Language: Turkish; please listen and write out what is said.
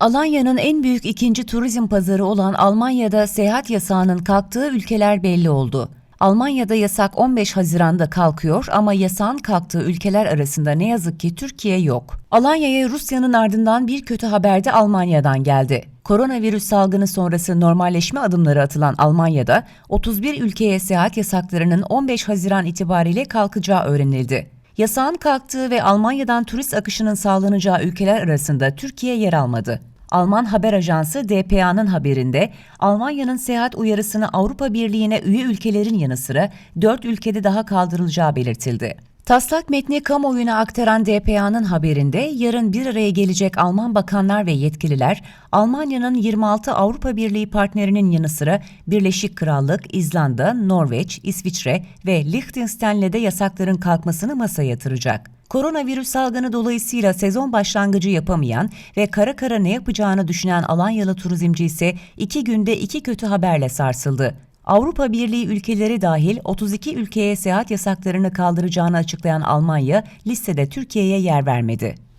Alanya'nın en büyük ikinci turizm pazarı olan Almanya'da seyahat yasağının kalktığı ülkeler belli oldu. Almanya'da yasak 15 Haziran'da kalkıyor ama yasağın kalktığı ülkeler arasında ne yazık ki Türkiye yok. Alanya'ya Rusya'nın ardından bir kötü haber de Almanya'dan geldi. Koronavirüs salgını sonrası normalleşme adımları atılan Almanya'da 31 ülkeye seyahat yasaklarının 15 Haziran itibariyle kalkacağı öğrenildi. Yasağın kalktığı ve Almanya'dan turist akışının sağlanacağı ülkeler arasında Türkiye yer almadı. Alman haber ajansı DPA'nın haberinde Almanya'nın seyahat uyarısını Avrupa Birliği'ne üye ülkelerin yanı sıra 4 ülkede daha kaldırılacağı belirtildi. Taslak metni kamuoyuna aktaran DPA'nın haberinde yarın bir araya gelecek Alman bakanlar ve yetkililer Almanya'nın 26 Avrupa Birliği partnerinin yanı sıra Birleşik Krallık, İzlanda, Norveç, İsviçre ve Liechtenstein'le de yasakların kalkmasını masaya yatıracak. Koronavirüs salgını dolayısıyla sezon başlangıcı yapamayan ve kara kara ne yapacağını düşünen Alanyalı turizmci ise iki günde iki kötü haberle sarsıldı. Avrupa Birliği ülkeleri dahil 32 ülkeye seyahat yasaklarını kaldıracağını açıklayan Almanya listede Türkiye'ye yer vermedi.